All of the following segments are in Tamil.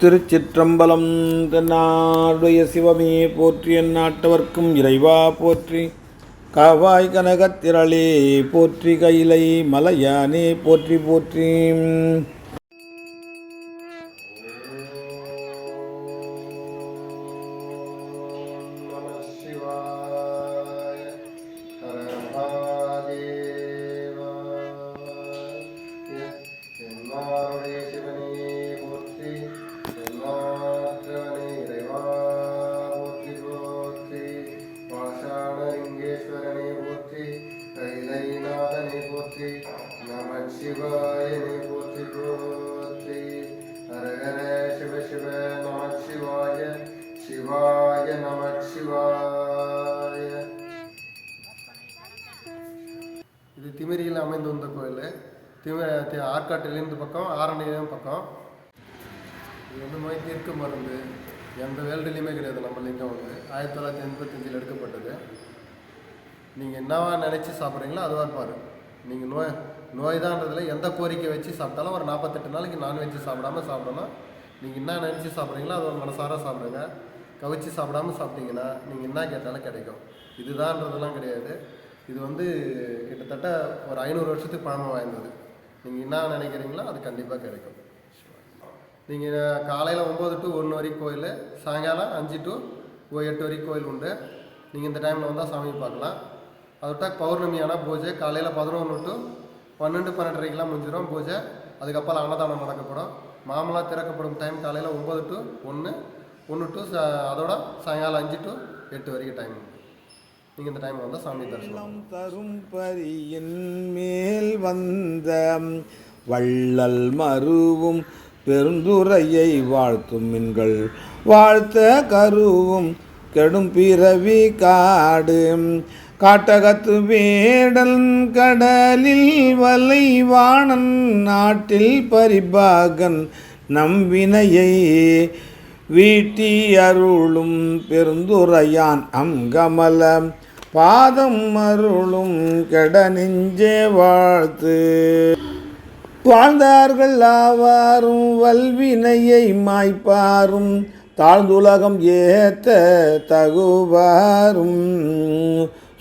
திருச்சிற்றம்பலம் தென்னாடுடைய சிவமே போற்றி எந்நாட்டவர்க்கும் இறைவா போற்றி. காவாய் கனகத்திரளே போற்றி கைலை மலையானே போற்றி போற்றி. போற்றி நம சிவாய போற்றி போற்றி ஹரஹர சிவ சிவ நம சிவாய சிவாய நம சிவாய இது திமிரியில் அமைந்து வந்த கோயில். திமி ஆற்காட்டிலேருந்து பக்கம் ஆரணியிலும் பக்கம். இது வந்து நோய் தீர்க்க மருந்து. எந்த வேல்டுலேயுமே கிடையாது நம்ம லிங்கம் வந்து ஆயிரத்தி தொள்ளாயிரத்தி எண்பத்தஞ்சில் எடுக்கப்பட்டது. நீங்கள் என்னவா நினச்சி சாப்பிட்றீங்களோ அதுவாக இருப்பார் நீங்கள் நோய் நோய் தான்றதில் எந்த கோரிக்கை வச்சு சாப்பிட்டாலும் ஒரு நாற்பத்தெட்டு நாளைக்கு நான்வெஜ் சாப்பிடாம சாப்பிடணும் நீங்கள் என்ன நினச்சி சாப்பிட்றீங்களோ அது ஒரு மனசார சாப்பிடுங்க. கவிச்சு சாப்பிடாம சாப்பிட்டீங்கன்னா நீங்கள் என்ன கேட்டாலும் கிடைக்கும். இதுதான்றதெல்லாம் கிடையாது. இது வந்து கிட்டத்தட்ட ஒரு ஐநூறு வருஷத்துக்கு பழமை வாய்ந்தது. நீங்கள் என்ன நினைக்கிறீங்களோ அது கண்டிப்பாக கிடைக்கும். நீங்கள் காலையில் ஒம்பது டு ஒன்று வரைக்கும் கோயில் சாயங்காலம் அஞ்சு டு எட்டு வரைக்கும் கோயில் உண்டு. நீங்கள் இந்த டைமில் வந்தால் சாமி பார்க்கலாம். அதை விட்டா பௌர்ணமியான பூஜை. காலையில் பதினொன்று டு பன்னெண்டு பன்னெண்டரைக்கெலாம் முடிஞ்சிடும் பூஜை. அதுக்கப்புறம் அன்னதானம் நடக்கப்படும். மாமலா திறக்கப்படும் டைம் காலையில் ஒம்பது டு ஒன்று ஒன்று டு அதோட சாயங்காலம் அஞ்சு டு எட்டு வரைக்கும் டைம் நீங்கள் இந்த டைம் வந்தால் சாமி தரிசனம் தரும் பரியின் மேல் வந்த வள்ளல் மருவும் பெருந்துரையை வாழ்த்தும் மின்கள். வாழ்த்த கருவும் கெடும் பிறவி காடு. காட்டகத்து வேடல் கடலில் வலைவாணன் நாட்டில் பரிபாகன் நம்பினையை வீட்டி அருளும் பெருந்துரையான் அங்கமல. பாதம் அருளும் கெட நெஞ்சே வாழ்த்து. வாழ்ந்தார்கள் ஆவாரும் வல்வினையை மாய்ப்பாரும். தாழ்ந்துலகம் ஏத்த தகுவாரும்.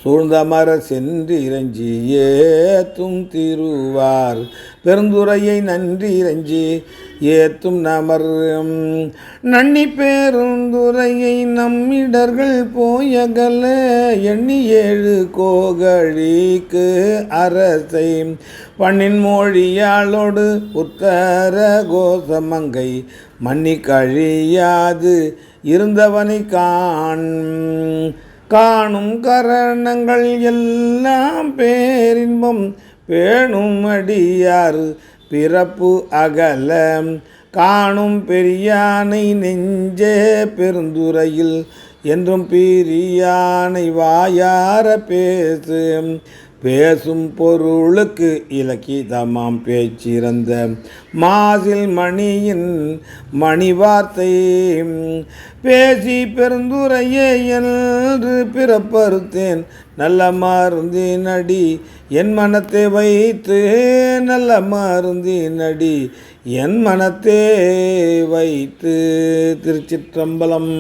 சூழ்ந்தமர சென்று இறைஞ்சி ஏத்தும் திருவார். பெருந்துரையை நன்றி இறைஞ்சி ஏத்தும் நமர் நன்னி பேருந்துரையை நம்மிடர்கள் போயகல எண்ணி ஏழு கோகழிக்கு அரசை. பண்ணின் மொழியாளோடு உத்தர கோசமங்கை மன்னி கழியாது இருந்தவனை காண். காணும் கரணங்கள் எல்லாம் பேரின்பம் பேணும் அடியார் பிறப்பு அகல காணும் பெரியானை நெஞ்சே பெருந்துரையில் என்றும் பிரியானை வாயார பேசு. பேசும் பொருளுக்கு இலக்கிதமாம் பேச்சிறந்த மாசில் மணியின் மணி வார்த்தை பேசி பெருந்துரையே என்று பிறப்பறுத்தேன். நல்ல மருந்தினடி என் மனத்தை வைத்து நல்ல மருந்தினடி என் மனத்தே வைத்து திருச்சிற்றம்பலம்.